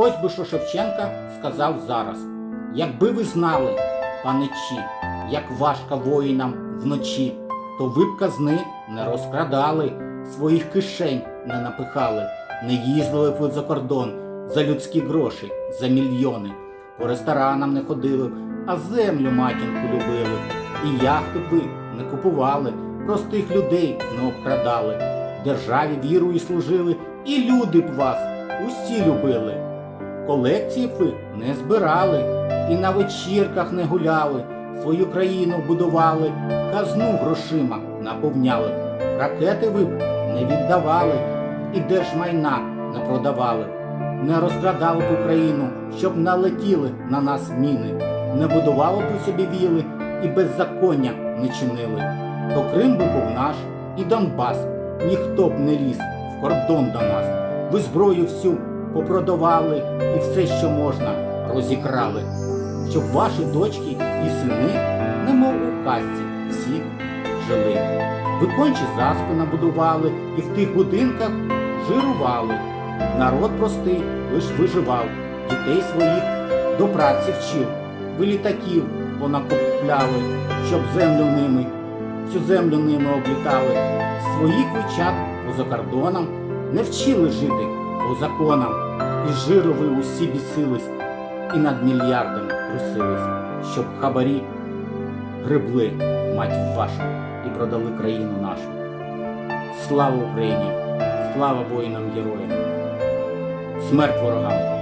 Ось би що Шевченка сказав зараз. Якби ви знали, паничі, як важко воїнам вночі, то ви б казни не розкрадали, своїх кишень не напихали, не їздили б ви за кордон за людські гроші, за мільйони. По ресторанам не ходили б, а землю матінку любили. І яхти б ви не купували, простих людей не обкрадали. Державі вірою служили, і люди б вас усі любили. Колекції б ви не збирали, і на вечірках не гуляли, свою країну будували, казну грошима наповняли, ракети ви б не віддавали, і держмайна не продавали, не розкрадали б Україну, щоб налетіли на нас міни, не будували б ви собі віли і беззаконня не чинили. То Крим би був наш і Донбас, ніхто б не ліз в кордон до нас. Ви зброю всю попродавали і все, що можна, розікрали, щоб ваші дочки і сини, немов у казці, всі жили. Ви кончі заспи набудували і в тих будинках жирували. Народ простий лиш виживав, дітей своїх до праці вчив. Ви літаків понакупляли, щоб землю ними, всю землю ними облітали. Своїх вичат поза кордоном не вчили жити по законам. І жиру усі бісились, і над мільярдами трусились, щоб хабарі гребли мать вашу і продали країну нашу. Слава Україні! Слава воїнам героям! Смерть ворогам!